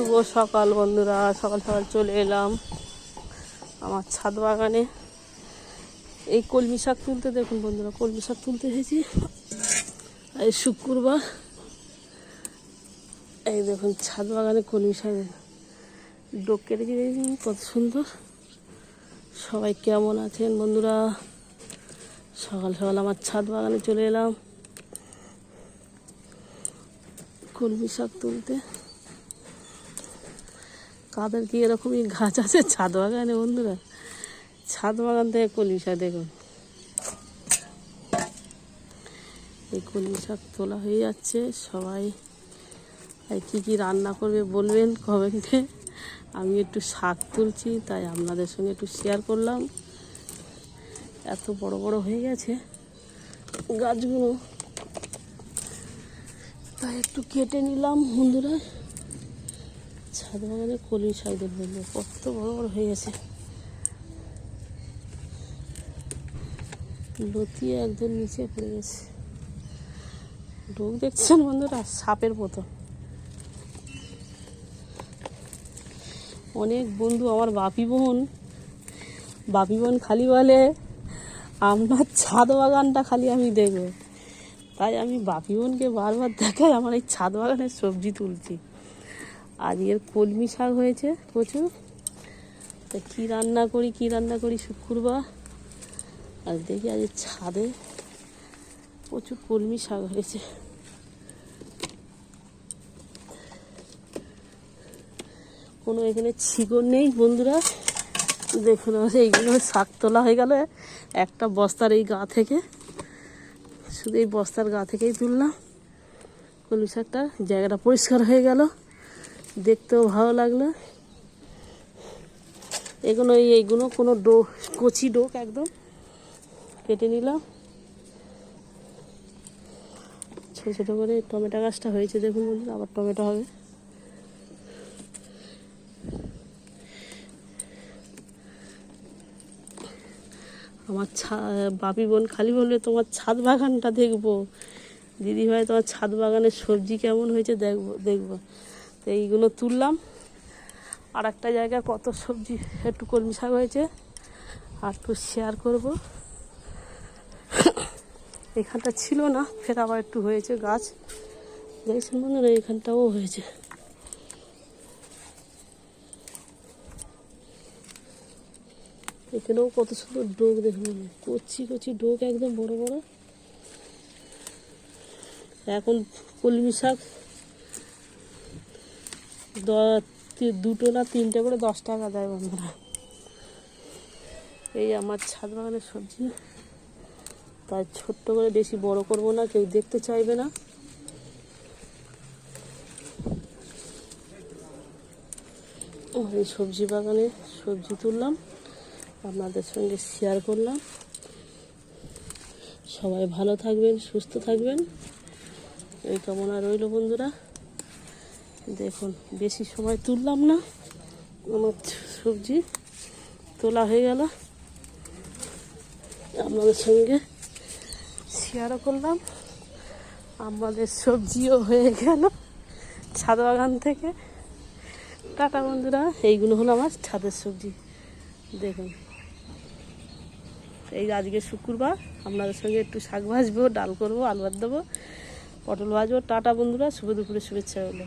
শুভ সকাল বন্ধুরা, সকাল সকাল চলে এলাম আমার ছাদ বাগানে। এই কলমি শাক তুলতে, দেখুন বন্ধুরা, কলমি শাক তুলতে এসেছি। এই শুক্রবার, এই দেখুন ছাদ বাগানে কলমি শাক ডোক কেটে দিয়েছি, কত সুন্দর। সবাই কেমন আছেন বন্ধুরা? সকাল সকাল আমার ছাদ বাগানে চলে এলাম। কলমি শাক তুলতে। কাদের কি এরকমই গাছ আছে? ছাদ বাগানে, বন্ধুরা। ছাদ বাগান থেকে কলমি শাক দেখুন। এই কলমি শাক তোলা হয়ে যাচ্ছে। সবাই আর কী কী রান্না করবে বলবেন কমেন্টে। আমি একটু শাক তুলছি, তাই আপনাদের সঙ্গে একটু শেয়ার করলাম। এত বড় বড় হয়ে গেছে গাছগুলো। তাই একটু কেটে নিলাম, বন্ধুরা। ছাদ বাগানে কলমি শাক দেখবেন কত বড় বড় হয়ে গেছে। লতিয়ে একদম নিচে পড়ে গেছে। ডোক দেখছেন বন্ধুরা? সাপের মতো। অনেক বন্ধু, আমার বাপি বোন। বাপি বোন খালি বলে আপনার ছাদ বাগানটা খালি আমি দেখব। তাই আমি বাপি বোনকে বারবার দেখাই, আমার এই ছাদ বাগানের সবজি তুলছি। আজকের কলমি শাক হয়েছে প্রচুর। তা কী রান্না করি, কী রান্না করি শুক্রবার আর দেখি আজ ছাদে প্রচুর কলমি শাক হয়েছে। কোনো এখানে ছিগর নেই বন্ধুরা। দেখুন আমার এইগুলো শাক তোলা হয়ে গেল। একটা বস্তার এই গা থেকে, শুধু এই বস্তার গা থেকেই তুললাম। কলমি শাকটা জায়গাটা পরিষ্কার হয়ে গেল। দেখতেও ভালো লাগল। এগুলো এই এইগুলো কোনো ডো, কচি ডোক একদম। কেটে নিলাম। ছোটো ছোটো করে টমেটো গাছটা হয়েছে দেখুন বন্ধুরা, আবার টমেটো হবে। আমার ছা বাপি বোন খালি বলবে, তোমার ছাদ বাগানটা দেখব। দিদি ভাই তোমার ছাদ বাগানের সবজি কেমন হয়েছে দেখব দেখব। তো এইগুলো তুললাম। আর একটা জায়গায় কত সবজি, একটু কলমি শাক হয়েছে। আর একটু শেয়ার করব। এখানটা ছিল না, ফের আবার একটু হয়েছে গাছ। দেখছেন বন্ধুরা, এখানটাও হয়েছে। এখানেও কত সুন্দর ডোক দেখুন। কচি কচি ডোক একদম বড় বড়। এখন কলমি শাক দুটো না তিনটে করে দশ টাকা দেয় বন্ধুরা। এই আমার ছাদ বাগানের সবজি। তাই ছোট্ট করে বেশি বড় করব না, কেউ দেখতে চাইবে না। এই সবজি বাগানে সবজি তুললাম, আপনাদের সঙ্গে শেয়ার করলাম। সবাই ভালো থাকবেন, সুস্থ থাকবেন। এই কামনা রইল বন্ধুরা। দেখুন, বেশি সময় তুললাম না। আমার সবজি তোলা হয়ে গেল। আপনাদের সঙ্গে শেয়ারও করলাম। আমাদের সবজিও হয়ে গেল ছাদ বাগান থেকে। টাটা বন্ধুরা, এইগুলো হলো আমার ছাদের সবজি। দেখুন, এই আজকে শুক্রবার, আপনাদের সঙ্গে একটু শাক ভাজবো, ডাল করব, আলু ভাত দেবো, পটল ভাজবো। টাটা বন্ধুরা, শুভ দুপুরে শুভেচ্ছা হলো